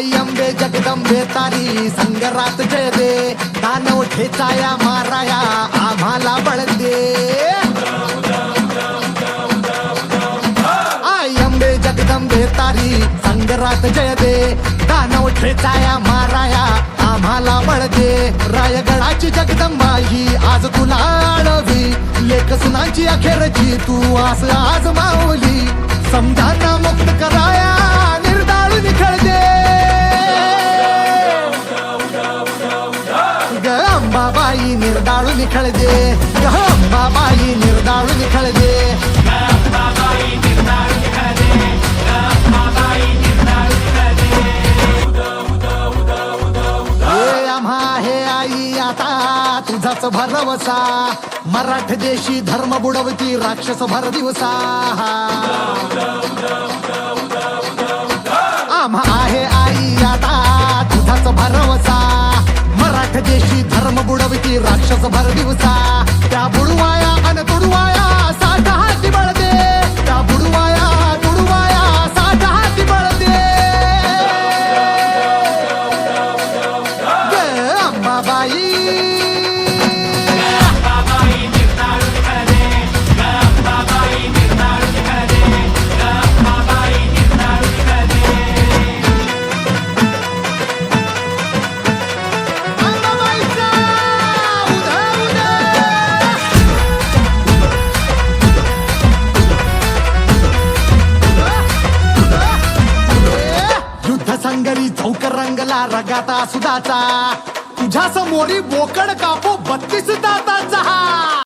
जगदंबे तारी संगरात जय दे दानव ठेचाया माराया आम्हाला बळ दे आई अंबे जगदंबे तारी संगरात जय दे दानव ठेचाया माराया आम्हाला बळ दे रायगडाची जगदंबा ही आज तुला आळवी. लेख सुनांची अखेरची तू आस आज मावली समजा ग अंबाबाई निर्दाळू निखळ दे ग अंबाबाई निर्दाळू निखळजे हे आम्हा हे आई आता तुझाच भरवसा मराठ देशी धर्म बुडवती राक्षस भर दिवसा आम्हा आहे आई आता तुझाच भरवसा मराठ देशी धर्म बुडवती राक्षस भर दिवसा. त्या बुडवाया अन तुडवाया साठ हाती बळते. त्या बुडवाया तुडवाया साठ हाती बळते. अंबाबाई. युद्ध चौक रंगला रगाता सुदाचा. तुझ्या समोरी बोकड कापो बत्तीस दाताचा